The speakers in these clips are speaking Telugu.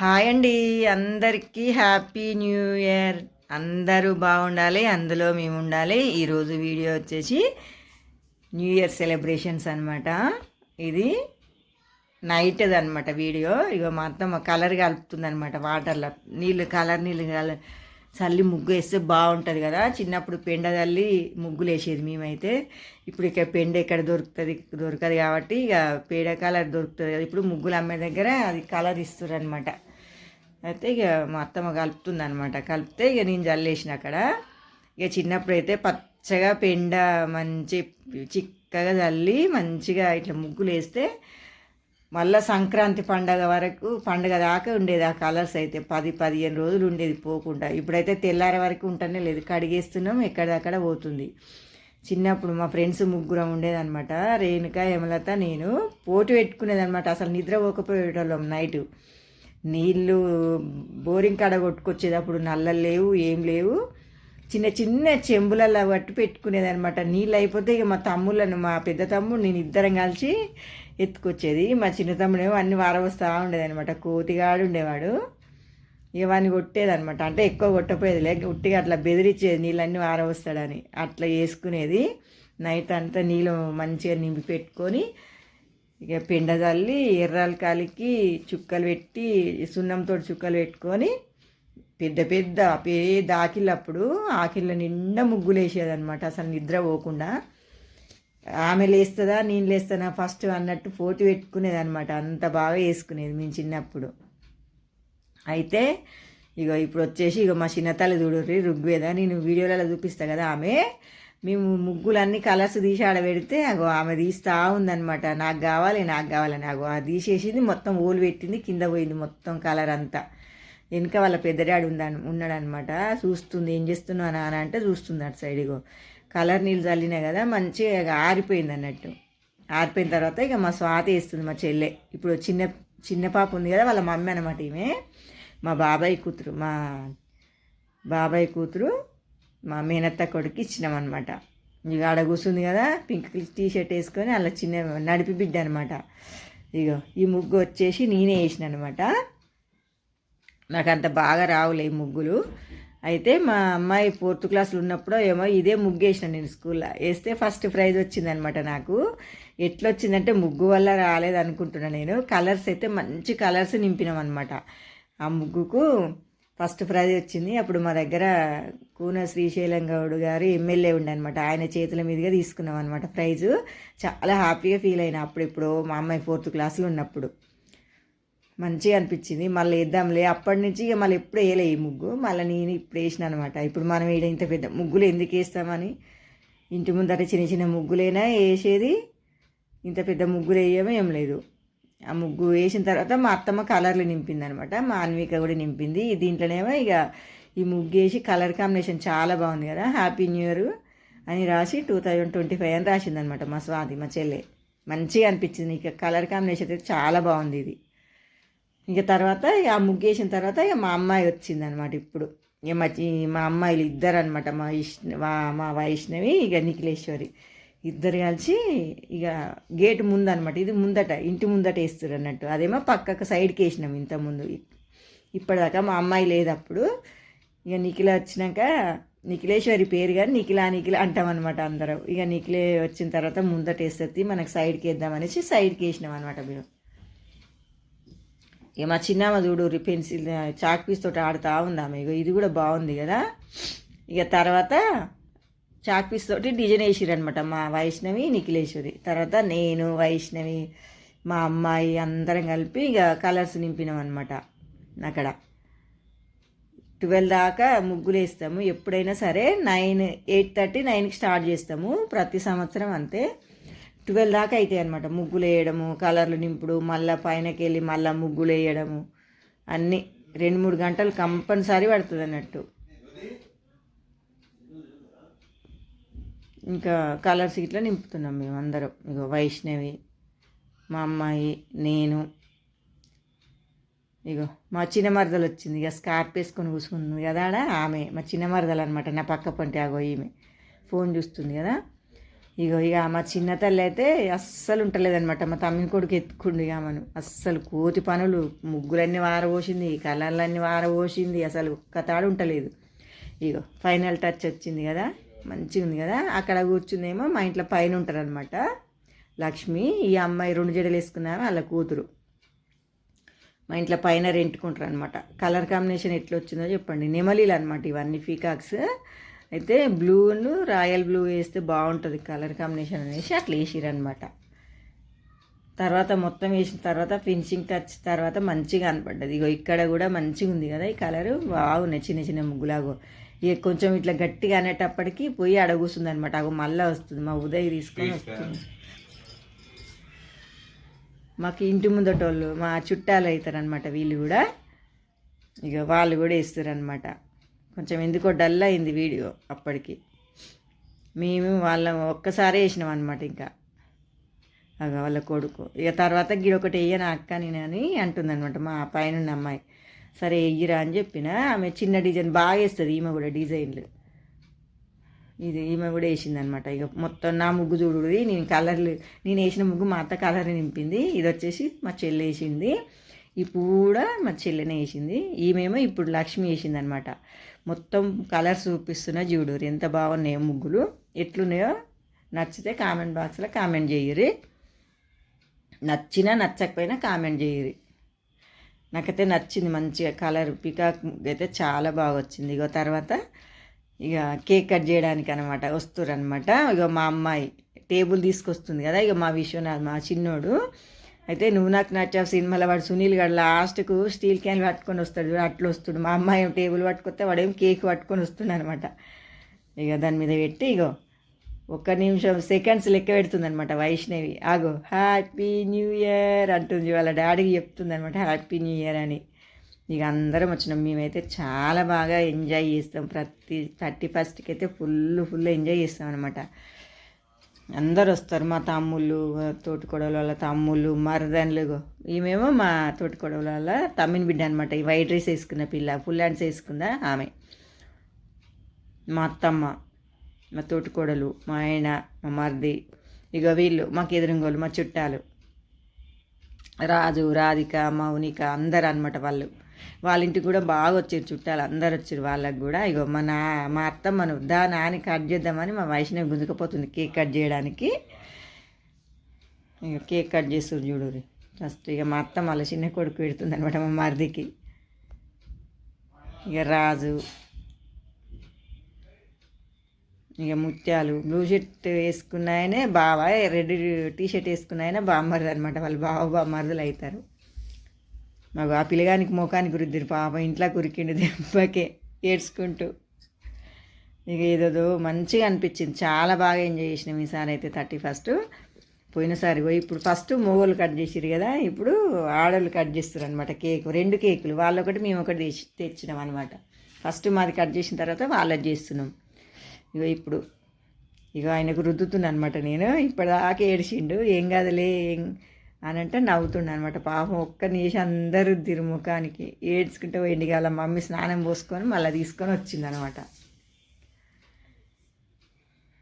హాయ్ అండి. అందరికీ హ్యాపీ న్యూ ఇయర్. అందరూ బాగుండాలి అందులో మేము ఉండాలి. ఈరోజు వీడియో వచ్చేసి న్యూ ఇయర్ సెలబ్రేషన్స్ అనమాట ఇది నైట్ అనమాట వీడియో. ఇక మొత్తం కలర్ కలుపుతుంది అనమాట వాటర్లో నీళ్ళు కలర్ నీళ్ళు కలర్. చల్లి ముగ్గు వేస్తే బాగుంటుంది కదా. చిన్నప్పుడు పెండ చల్లి ముగ్గులు వేసేది మేమైతే. ఇప్పుడు ఇక పెండ ఎక్కడ దొరుకుతుంది? దొరకదు కాబట్టి ఇక పేడ కలర్ దొరుకుతుంది కదా. ఇప్పుడు ముగ్గులు అమ్మే దగ్గర అది కలర్ ఇస్తారు అనమాట అయితే ఇక మా అత్తమ్మ కలుపుతుంది అనమాట కలిపితే ఇక నేను జల్లేసిన అక్కడ. ఇక చిన్నప్పుడు అయితే పచ్చగా పెండ మంచి చిక్కగా చల్లి మంచిగా ఇట్లా ముగ్గులు వేస్తే మళ్ళీ సంక్రాంతి పండగ వరకు పండగ దాకా ఉండేది ఆ కలర్స్ అయితే. పది పదిహేను రోజులు ఉండేది పోకుండా. ఇప్పుడైతే తెల్లారి వరకు ఉంటనే లేదు. కడిగేస్తున్నాం ఎక్కడిదక్కడ పోతుంది. చిన్నప్పుడు మా ఫ్రెండ్స్ ముగ్గురం ఉండేదన్నమాట. రేణుక యమలత నేను పోటీ పెట్టుకునేదన్నమాట. అసలు నిద్ర పోకపోయేటోళ్ళం నైటు. నీళ్ళు బోరింగ్ కాడ కొట్టుకొచ్చేటప్పుడు నల్లలు లేవు ఏం లేవు. చిన్న చిన్న చెంబులలో పట్టి పెట్టుకునేది అనమాట నీళ్ళు అయిపోతే ఇక మా తమ్ముళ్ళను మా పెద్ద తమ్ముడు నేను ఇద్దరం కలిసి ఎత్తుకొచ్చేది. మా చిన్న తమ్ముడేమో అన్ని వారవస్తూ ఉండేదనమాట కోతిగాడు ఉండేవాడు. ఇవన్నీ కొట్టేదనమాట అంటే ఎక్కువ కొట్టపోయేది లేక ఉట్టిగా అట్లా బెదిరించేది నీళ్ళన్నీ వారవస్తాడని. అట్లా వేసుకునేది. నైట్ అంతా నీళ్ళు మంచిగా నింపి పెట్టుకొని ఇక పిండ చల్లి ఎర్రాలు కాలికి చుక్కలు పెట్టి సున్నంతో చుక్కలు పెట్టుకొని పెద్ద పెద్ద పెద్ద ఆకిళ్ళప్పుడు ఆకిళ్ళ నిండా ముగ్గులు వేసేదనమాట అసలు నిద్ర పోకుండా. ఆమె లేస్తుందా నేను లేస్తానా ఫస్ట్ అన్నట్టు పోటీ పెట్టుకునేది అనమాట అంత బాగా వేసుకునేది మేము చిన్నప్పుడు. అయితే ఇక ఇప్పుడు వచ్చేసి ఇక మా చిన్నతల్లి చూడుర్రి ఋగ్వేద. నేను వీడియోలలో చూపిస్తా కదా ఆమె. మేము ముగ్గులన్నీ కలర్స్ తీసి ఆడ పెడితే అగో ఆమె తీస్తూ ఉందనమాట నాకు కావాలి నాకు కావాలని అగో అది తీసేసింది మొత్తం ఓలు పెట్టింది కింద పోయింది మొత్తం కలర్ అంతా. వెనుక వాళ్ళ పెద్దడాడు ఉందని ఉన్నాడనమాట చూస్తుంది ఏం చేస్తున్నావు అని అంటే చూస్తుంది అటు సైడ్ ఇగో. కలర్ నీళ్ళు చల్లినాయి కదా మంచిగా ఆరిపోయింది అన్నట్టు. ఆరిపోయిన తర్వాత ఇక మా స్వాతి వేస్తుంది మా చెల్లె. ఇప్పుడు చిన్న చిన్న పాప ఉంది కదా వాళ్ళ మమ్మీ అనమాట ఈమె. మా బాబాయ్ కూతురు మా బాబాయ్ కూతురు మా మేనత్త కొడుకు ఇచ్చినామన్నమాట. ఇక ఆడ కూర్చుంది కదా పింక్ టీ షర్ట్ వేసుకొని అలా చిన్న నడిపి బిడ్డ అనమాట ఇగో ఈ ముగ్గు వచ్చేసి నేనే వేసిన అనమాట నాకు అంత బాగా రావులే ఈ ముగ్గులు. అయితే మా అమ్మాయి ఫోర్త్ క్లాస్లో ఉన్నప్పుడు ఏమో ఇదే ముగ్గు వేసిన నేను స్కూల్లో వేస్తే ఫస్ట్ ప్రైజ్ వచ్చిందనమాట నాకు. ఎట్లా వచ్చిందంటే ముగ్గు వల్ల రాలేదు అనుకుంటున్నా నేను. కలర్స్ అయితే మంచి కలర్స్ నింపినాం అనమాట ఆ ముగ్గుకు ఫస్ట్ ప్రైజ్ వచ్చింది. అప్పుడు మా దగ్గర కూన శ్రీశైలం గౌడ్ గారు ఎమ్మెల్యే ఉండనమాట ఆయన చేతుల మీదుగా తీసుకున్నాం అనమాట ప్రైజు. చాలా హ్యాపీగా ఫీల్ అయినా అప్పుడు ఇప్పుడు మా అమ్మాయి ఫోర్త్ క్లాస్లో ఉన్నప్పుడు. మంచిగా అనిపించింది. మళ్ళీ వేద్దాంలే. అప్పటి నుంచి ఇక మళ్ళీ ఎప్పుడు వేయలే ఈ ముగ్గు. మళ్ళీ నేను ఇప్పుడు వేసిన అనమాట ఇప్పుడు మనం వేయడం ఇంత పెద్ద ముగ్గులు ఎందుకు వేస్తామని? ఇంటి ముందర చిన్న చిన్న ముగ్గులైనా? వేసేది ఇంత పెద్ద ముగ్గులు వేయమేం ఏం లేదు. ఆ ముగ్గు వేసిన తర్వాత మా అత్తమ్మ కలర్లు నింపింది అనమాట మా అన్విక కూడా నింపింది. దీంట్లోనేమో ఇక ఈ ముగ్గు వేసి కలర్ కాంబినేషన్ చాలా బాగుంది కదా. హ్యాపీ న్యూ ఇయర్ అని రాసి టూ థౌజండ్ ట్వంటీ ఫైవ్ అని రాసింది అనమాట మా స్వాతి మా చెల్లె. మంచిగా అనిపించింది ఇక కలర్ కాంబినేషన్ అయితే చాలా బాగుంది ఇది. ఇక తర్వాత ఆ ఆ ముగ్గేసిన తర్వాత ఇక మా అమ్మాయి వచ్చింది అనమాట ఇప్పుడు. ఇక మా మా అమ్మాయిలు ఇద్దరు అనమాట మా ఇష్ మా వైష్ణవి ఇక నిఖిలేశ్వరి. ఇద్దరు కలిసి ఇక గేట్ ముందనమాట. ఇది ముందట ఇంటి ముందట వేస్తారు అన్నట్టు. అదేమో పక్కకు సైడ్కి వేసినాం ఇంత ముందు ఇప్పటిదాకా మా అమ్మాయి లేదు అప్పుడు. ఇక నిఖిల వచ్చినాక నిఖిలేశ్వరి పేరు కానీ నిఖిల నిఖిల అంటామన్నమాట అందరం. ఇక నిఖిలే వచ్చిన తర్వాత ముందట వేస్తుంది మనకు సైడ్కి వేద్దామనేసి సైడ్కి వేసినాం అనమాట మేము. ఇక మా చిన్నమ్మ చూడు పెన్సిల్ చాక్ పీస్ తోటి ఆడుతూ ఉందా ఇక ఇది కూడా బాగుంది కదా. ఇక తర్వాత చాక్ పీస్ తోటి డిజైన్ వేసిరనమాట మా వైష్ణవి నిఖిలేశ్వరి. తర్వాత నేను వైష్ణవి మా అమ్మాయి అందరం కలిపి ఇక కలర్స్ నింపినాం అనమాట అక్కడ ట్వెల్వ్ దాకా ముగ్గులు వేస్తాము. ఎప్పుడైనా సరే నైన్ ఎయిట్ థర్టీ నైన్కి స్టార్ట్ చేస్తాము. ప్రతి సంవత్సరం అంతే. ట్వెల్వ్ దాకా అవుతాయి అనమాట ముగ్గులు వేయడము కలర్లు నింపుడు మళ్ళీ పైనకి వెళ్ళి మళ్ళీ ముగ్గులు వేయడము అన్నీ. రెండు మూడు గంటలు కంపల్సరీ పడుతుంది అన్నట్టు ఇంకా కలర్స్ ఇట్లా నింపుతున్నాం మేము అందరం. ఇక వైష్ణవి మా అమ్మాయి నేను. ఇగో మా చిన్న మరదలు వచ్చింది. ఇక స్కార్ప్ వేసుకొని కూసుకుంది కదా ఆడ ఆమె. మా చిన్న మరదలు అనమాట నా పక్క పంటి ఆగో ఈమె. ఫోన్ చూస్తుంది కదా. ఇగో ఇక మా చిన్న తల్లి అయితే అస్సలు ఉంటలేదనమాట మా తమ్మిని కొడుకు ఎత్తుకుండు ఇక మనం అస్సలు కోతి పనులు ముగ్గులన్నీ వారబోసింది కలర్లన్నీ వారబోసింది. అసలు ఒక్క తాడు ఉంటలేదు. ఇగో ఫైనల్ టచ్ వచ్చింది కదా. మంచిగా ఉంది కదా? అక్కడ కూర్చుందేమో మా ఇంట్లో పైన ఉంటారనమాట లక్ష్మి ఈ అమ్మాయి రెండు జడలు వేసుకున్నారు వాళ్ళ కూతురు. మా ఇంట్లో పైన రెంట్కుంటారు అనమాట కలర్ కాంబినేషన్ ఎట్లా వచ్చిందో చెప్పండి. నెమలీలు అనమాట ఇవన్నీ ఫీకాక్స్ అయితే బ్లూను రాయల్ బ్లూ వేస్తే బాగుంటుంది కలర్ కాంబినేషన్ అనేసి అట్లా వేసిరనమాట తర్వాత మొత్తం వేసిన తర్వాత ఫినిషింగ్ టచ్ తర్వాత మంచిగా కనపడ్డది. ఇగో ఇక్కడ కూడా మంచిగా ఉంది కదా ఈ కలరు? బాగున్నాయి చిన్న చిన్న ముగ్గులాగో. ఇక కొంచెం ఇట్లా గట్టిగా అనేటప్పటికి పోయి అడగూస్తుంది అనమాట అగో మళ్ళీ వస్తుంది. మా ఉదయ్ తీసుకొని వస్తుంది. మాకు ఇంటి ముందటోళ్ళు మా చుట్టాలు అవుతారనమాట వీళ్ళు కూడా. ఇక వాళ్ళు కూడా వేస్తారనమాట. కొంచెం ఎందుకో డల్ అయింది వీడియో అప్పటికి. మేము వాళ్ళ ఒక్కసారి వేసినాం అనమాట ఇంకా. అగ వాళ్ళ కొడుకు. ఇక తర్వాత గిడొకటి వేయను అక్క నేను అని అంటుందన్నమాట మా పైన ఉన్న అమ్మాయి. సరే వెయ్యిరా అని చెప్పిన ఆమె చిన్న డిజైన్ బాగా వేస్తుంది ఈమె కూడా డిజైన్లు. ఇది ఈమె కూడా వేసింది అనమాట ఇక మొత్తం నా ముగ్గు చూడుది నేను కలర్లు నేను వేసిన ముగ్గు మా అత్త కలర్ నింపింది. ఇది వచ్చేసి మా చెల్లె వేసింది. ఈ పువ్వు కూడా మా చెల్లెనే వేసింది. ఈమెమో ఇప్పుడు లక్ష్మి వేసింది అనమాట మొత్తం కలర్స్ చూపిస్తున్నా చూడురు ఎంత బాగున్నాయో ముగ్గులు. ఎట్లున్నాయో నచ్చితే కామెంట్ బాక్స్లో కామెంట్ చేయరు నచ్చినా నచ్చకపోయినా కామెంట్ చేయరు నాకైతే నచ్చింది మంచిగా కలర్ పికాక్ అయితే చాలా బాగా వచ్చింది ఇగో తర్వాత ఇక కేక్ కట్ చేయడానికి అనమాట వస్తురు అనమాట ఇక మా అమ్మాయి టేబుల్ తీసుకొస్తుంది కదా ఇక మా విశ్వనాథ్ మా చిన్నోడు. అయితే నువ్వు నాకు నచ్చావు సినిమాలో వాడు సునీల్ గారు లాస్ట్కు స్టీల్ క్యాన్ పట్టుకొని వస్తాడు అట్లా వస్తుడు మా అమ్మాయి టేబుల్ పట్టుకొస్తే వాడేం కేక్ పట్టుకొని వస్తుండ అనమాట ఇక దాని మీద పెట్టి ఇగో ఒక్క నిమిషం సెకండ్స్ లెక్క పెడుతుందనమాట వైష్ణవి. ఆగో హ్యాపీ న్యూ ఇయర్ అంటుంది వాళ్ళ డాడీకి చెప్తుందనమాట హ్యాపీ న్యూ ఇయర్ అని. ఇక అందరం వచ్చినాం. మేమైతే చాలా బాగా ఎంజాయ్ చేస్తాం. ప్రతి థర్టీ ఫస్ట్కి అయితే ఫుల్ ఫుల్ ఎంజాయ్ చేస్తాం అనమాట అందరు వస్తారు. మా తమ్ముళ్ళు తోటి వాళ్ళ తమ్ముళ్ళు మరదన్లు. ఈమెమో మా తోటి వాళ్ళ తమ్మిని బిడ్డ అనమాట ఈ వైట్ డ్రెస్ వేసుకున్న పిల్ల ఫుల్ హ్యాండ్స్ వేసుకుందా ఆమె. మా అత్తమ్మ. మా తోటికోడలు మా ఆయన మా మరిది ఇక వీళ్ళు మాకు ఎదురుంగోళ్ళు మా చుట్టాలు. రాజు రాధిక మౌనిక అందరు అనమాట వాళ్ళు. వాళ్ళ ఇంటికి కూడా బాగా వచ్చారు చుట్టాలు అందరు వచ్చారు వాళ్ళకి కూడా. ఇగో మా నా మా అత్త మన దా నాని కట్ చేద్దామని మా వైష్ణవి గుంజుకపోతుంది కేక్ కట్ చేయడానికి. ఇక కేక్ కట్ చేస్తారు చూడు ఫస్ట్ ఇక మా అత్త మళ్ళీ చిన్న కొడుకు పెడుతుంది అనమాట మా మరిదికి. ఇక రాజు ఇక ముత్యాలు బ్లూ షర్ట్ వేసుకున్న ఆయనే బావ రెడ్ టీ షర్ట్ వేసుకున్న ఆయన అనమాట వాళ్ళు బావ బామ్మరుదులు అవుతారు మాకు ఆ పిల్లగానికి ముఖానికి రుద్దిరు పాప ఇంట్లో కురికిండు దెబ్బకే ఏడ్చుకుంటూ. ఇక ఏదో మంచిగా అనిపించింది. చాలా బాగా ఎంజాయ్ చేసినాం ఈసారి అయితే థర్టీ ఫస్ట్. పోయినసారి పోయి ఇప్పుడు ఫస్ట్ మొగోళ్ళు కట్ చేసిరు కదా ఇప్పుడు ఆడోళ్ళు కట్ చేస్తారు అనమాట కేక్. రెండు కేకులు. వాళ్ళొకటి మేము ఒకటి తెచ్చి తెచ్చినాం అనమాట ఫస్ట్ మాది కట్ చేసిన తర్వాత వాళ్ళది చేస్తున్నాం. ఇక ఇప్పుడు. ఇక ఆయనకు రుద్దుతున్నా అనమాట నేను. ఇప్పటిదాకా ఏడిచిండు. ఏం కాదులే ఏం అని అంటే నవ్వుతుండ అనమాట పాపం ఒక్క నిమిషం అందరూ తిరుముఖానికి ఏడ్చుకుంటే పోయింది వాళ్ళ మమ్మీ స్నానం పోసుకొని మళ్ళీ తీసుకొని వచ్చింది అనమాట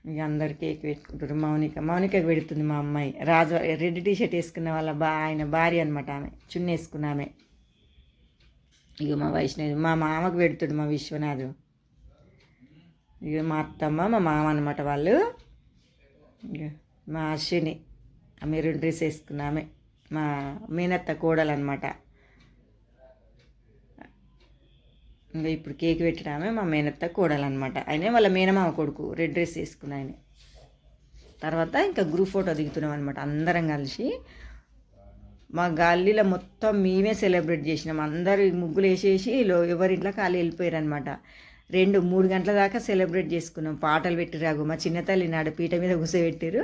ఇక అందరు కేక్ పెట్టుకుంటారు మౌనిక మౌనికకు పెడుతుంది మా అమ్మాయి. రాజు రెడ్ టీ షర్ట్ వేసుకున్న వాళ్ళ బా ఆయన భార్య అనమాట ఆమె. చున్ని వేసుకున్న ఆమె. ఇక మా వైష్ణవి మా మామకు పెడుతుడు మా విశ్వనాథుడు. ఇక మా అత్తమ్మ మా మామ అనమాట వాళ్ళు. ఇక మా అశ్విని మెరూన్ డ్రెస్ వేసుకున్నామే మా మేనత్త కోడలు అనమాట ఇంకా ఇప్పుడు కేక్ పెట్టడామే మా మేనత్త కోడలు అనమాట ఆయన వాళ్ళ మేనమామ కొడుకు రెడ్ డ్రెస్ వేసుకున్న ఆయన. తర్వాత ఇంకా గ్రూప్ ఫోటో దిగుతున్నాం అనమాట అందరం కలిసి. మా గల్లీలో మొత్తం మేమే సెలబ్రేట్ చేసినాం. అందరు ముగ్గులు వేసేసి లో ఎవరింట్లో ఖాళీ వెళ్ళిపోయారు అనమాట రెండు మూడు గంటల దాకా సెలబ్రేట్ చేసుకున్నాం. పాటలు పెట్టిరాగు మా చిన్న తల్లి నాడు పీట మీద కూసబెట్టారు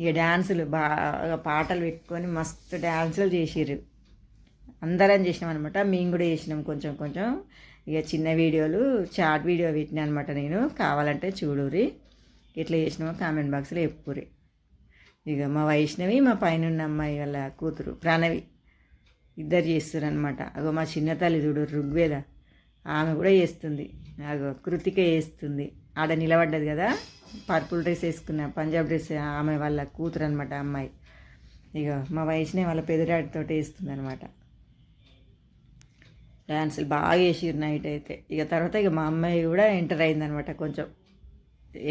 ఇక డ్యాన్సులు బాగా పాటలు పెట్టుకొని మస్తు డ్యాన్సులు చేసిర్రు. అందరం చేసినాం అనమాట మేము కూడా చేసినాం కొంచెం కొంచెం. ఇక చిన్న వీడియోలు షార్ట్ వీడియో పెట్టినా అనమాట నేను. కావాలంటే చూడురి ఎట్లా చేసినామో కామెంట్ బాక్స్లో చెప్పురి ఇక మా వైష్ణవి మా పైన ఉన్న అమ్మాయి వాళ్ళ కూతురు ప్రణవి ఇద్దరు చేస్తారు అనమాట అగో మా చిన్న తల్లి చూడు ఋగ్వేద. ఆమె కూడా వేస్తుంది. కృతిక వేస్తుంది. ఆడ నిలబడ్డది కదా. పర్పుల్ డ్రెస్ వేసుకున్నా పంజాబ్ డ్రెస్ ఆమె వాళ్ళ కూతురు అనమాట అమ్మాయి. ఇక మా వయసునే వాళ్ళ పెదరాటితో వేస్తుంది అనమాట డ్యాన్సులు బాగా వేసిరు నైట్ అయితే. ఇక తర్వాత ఇక మా అమ్మాయి కూడా ఎంటర్ అయిందనమాట కొంచెం.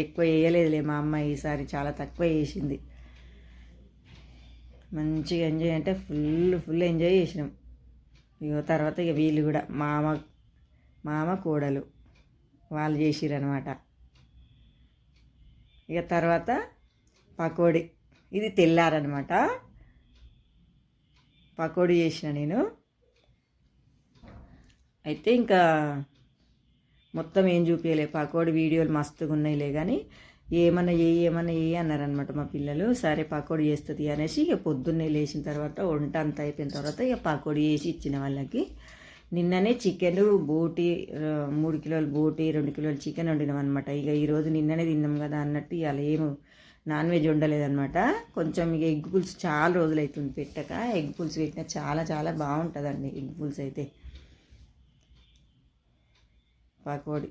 ఎక్కువ వేయలేదులే మా అమ్మాయి ఈసారి చాలా తక్కువ వేసింది. మంచిగా ఎంజాయ్ అంటే ఫుల్ ఫుల్ ఎంజాయ్ చేసినాం. ఇక తర్వాత ఇక వీళ్ళు కూడా మామ మామ కోడలు వాళ్ళు చేసిరనమాట ఇక తర్వాత పకోడీ. ఇది తెల్లారనమాట పకోడీ చేసిన నేను. అయితే ఇంకా మొత్తం ఏం చూపించలే పకోడీ వీడియోలు మస్తుగా ఉన్నాయిలే కానీ ఏమన్నా ఏ ఏమన్నా ఏ అన్నారనమాట మా పిల్లలు. సరే పకోడీ చేస్తుంది అనేసి ఇక పొద్దున్నే లేచిన తర్వాత వంట అంతా అయిపోయిన తర్వాత ఇక పకోడీ వేసి ఇచ్చిన వాళ్ళకి. నిన్ననే చికెన్ బోటి మూడు కిలోలు బోటి రెండు కిలోలు చికెన్ వండినాం అనమాట ఇక ఈరోజు నిన్ననే తిన్నాం కదా అన్నట్టు ఇవాళ ఏం నాన్ వెజ్ ఉండలేదన్నమాట కొంచెం ఇక ఎగ్ పులుసు చాలా రోజులు అవుతుంది పెట్టక. ఎగ్ పులుసు పెట్టినా చాలా చాలా బాగుంటుందండి ఎగ్ పులుసు అయితే. పకోడీ.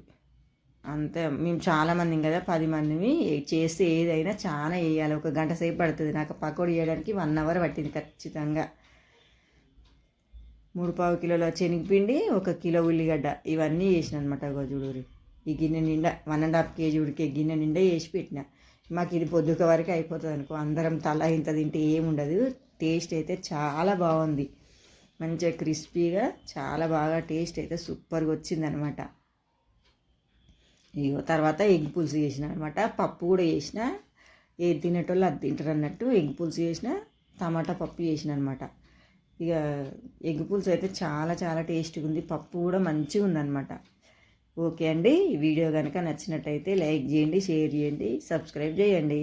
అంతే. మేము చాలామంది కదా పది మందిని చేస్తే ఏదైనా చాలా వేయాలి ఒక గంట సేపు పడుతుంది. నాకు పకోడీ చేయడానికి వన్ అవర్ పట్టింది ఖచ్చితంగా. మూడు పావు కిలోల శనగపిండి ఒక కిలో ఉల్లిగడ్డ. ఇవన్నీ వేసిన అనమాట చూడూరి ఈ గిన్నె నిండా వన్ అండ్ హాఫ్ కేజీ ఉడికే గిన్నె నిండా వేసి పెట్టిన. మాకు ఇది పొద్దుక వరకు అయిపోతుంది అనుకో అందరం తల ఇంత తింటే ఏముండదు. టేస్ట్ అయితే చాలా బాగుంది. మంచిగా క్రిస్పీగా చాలా బాగా టేస్ట్ అయితే సూపర్గా వచ్చిందనమాట. ఇగో తర్వాత ఎగ్ పులుసు చేసిన అనమాట పప్పు కూడా చేసిన ఏది తినేటోళ్ళు అది తింటారు అన్నట్టు. ఎగ్ పులుసు చేసిన టమాటా పప్పు చేసిన అనమాట ఇక ఎగ్ పులుసు అయితే చాలా చాలా టేస్ట్గా ఉంది. పప్పు కూడా మంచిగా ఉందన్నమాట. ఓకే అండి. ఈ వీడియో కనుక నచ్చినట్టయితే లైక్ చేయండి షేర్ చేయండి సబ్స్క్రైబ్ చేయండి.